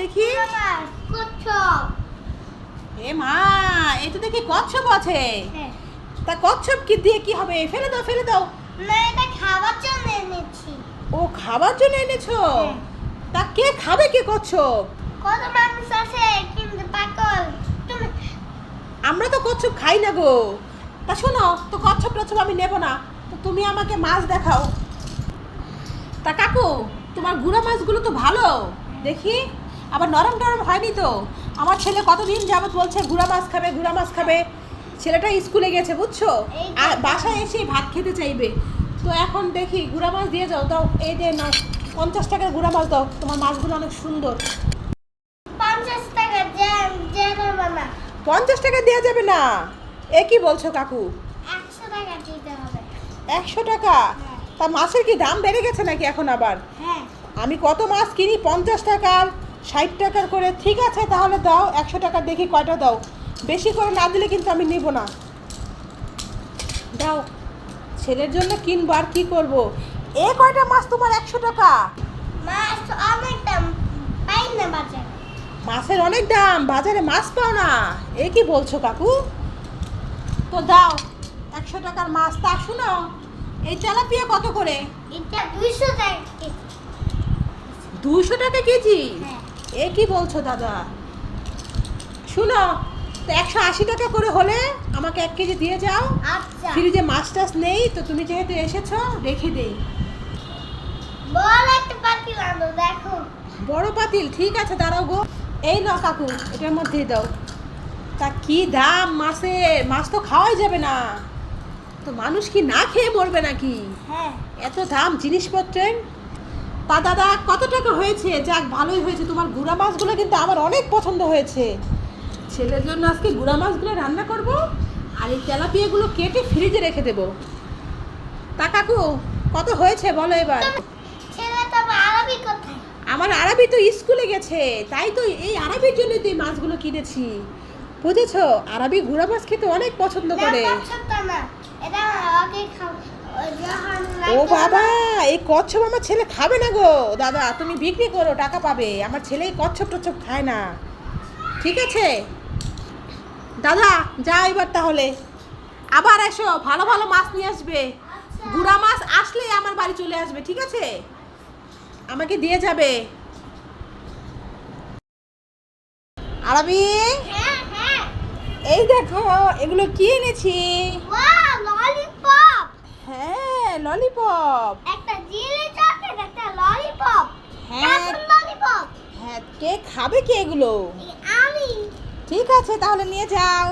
দেখি আমার কচ্ছপ এ মা এই তো দেখি কচ্ছপ আছে। হ্যাঁ। তা কচ্ছপ কি দিয়ে কি হবে? ফেলে দাও ফেলে দাও। না এটা খাবার জন্য এনেছি। ও খাবার জন্য এনেছো? হ্যাঁ। তা কে খাবে কে কচ্ছপ? কত মানুষ আছে কিন্তু পাগল। আমরা তো কচ্ছপ খাই না গো। তা শোনো তো কচ্ছপ টচ্ছপ আমি নেব না। তো তুমি আমাকে মাছ দেখাও। তা কাকু তোমার গুঁড়া মাছগুলো তো ভালো। দেখি? আবার নরম টরম হয়নি তো? আমার ছেলে কতদিন যাবত বলছে গুঁড়া মাছ খাবে গুঁড়া মাছ খাবে। ছেলেটা স্কুলে গেছে বুঝছ? আর বাসায় এসে ভাত খেতে চাইবে। তো এখন দেখি গুঁড়া মাছ দিয়ে যাও দাও এই যে নাও পঞ্চাশ টাকার গুঁড়া মাছ দাও তোমার মাছগুলো অনেক সুন্দর। পঞ্চাশ টাকা না। দেওয়া যাবে না। এ কি বলছো কাকু? টাকা একশো টাকা? হ্যাঁ। তা মাছের কি দাম বেড়ে গেছে নাকি এখন আবার? হ্যাঁ। আমি কত মাছ কিনি? পঞ্চাশ টাকার ষাট টাকার করে। ঠিক আছে তাহলে দাও একশো টাকা দেখি কয়টা দাও। বেশি করে না দিলে কিন্তু আমি নিব না। দাও ছেলের জন্য কিনবো আর কি করব? এ কয়টা মাছ তোমার একশো টাকা? মাছ অনেক দাম পাই না বাজারে। মাছের অনেক দাম বাজারে মাছ পাও না। এ কি বলছো কাকু? তো দাও একশো টাকার মাছ। তা শুনো এই তেলাপিয়া কত করে? এটা দুইশো টাকা। দুশো টাকা কেজি? হ্যাঁ। এ কি বলছো দাদা? শুনো তো একশো আশি টাকা করে হলে আমাকে এক কেজি দিয়ে যাও। আচ্ছা। ফ্রিজে মাছ টাছ নেই তো তুমি যেহেতু এসেছ রেখে দেই বড় পাতিল ঠিক আছে দাঁড়াও গো। এই নাও কাকু এটার মধ্যেই দাও। তা কি দাম মাছের মাছ তো খাওয়াই যাবে না। তো মানুষ কি না খেয়ে মরবে নাকি? হ্যাঁ। এত দাম জিনিসপত্রের? তা দাদা কত টাকা হয়েছে? যাক ভালোই হয়েছে। তোমার গুড়া মাছগুলো কিন্তু আমার অনেক পছন্দ হয়েছে। ছেলের জন্য আজকে গুড়া মাছগুলো রান্না করব আর এই তেলাপিয়াগুলো কেটে ফ্রিজে রেখে দেব। তা কাকু কত হয়েছে বলো এবার? আমার আরবি তো স্কুলে গেছে তাই তো এই আরবির জন্য তো এই মাছগুলো কিনেছি। বুঝেছ? আরবি গুড়া মাছ খেতে অনেক পছন্দ করে। ও বাবা! এই কচ্ছপ আমার ছেলে খাবে না গো। দাদা তুমি বিক্রি করো টাকা পাবে। আমার ছেলে এই কচ্ছপ টচ্ছপ খায় না। ঠিক আছে? দাদা যা এবার তাহলে। আবার এসো ভালো ভালো মাছ নিয়ে আসবে। গুড়া মাছ আসলেই আমার বাড়ি চলে আসবে ঠিক আছে? আমাকে দিয়ে যাবে। আরবি? হ্যাঁ হ্যাঁ এই দেখো এগুলো কি এনেছি? হ্যাঁ ললিপপ একটা জিলি চকলেট একটা ললিপপ হ্যাঁ। ললিপপ হ্যাঁ কে খাবে কি এগুলো? আমি। ঠিক আছে তাহলে নিয়ে যাও।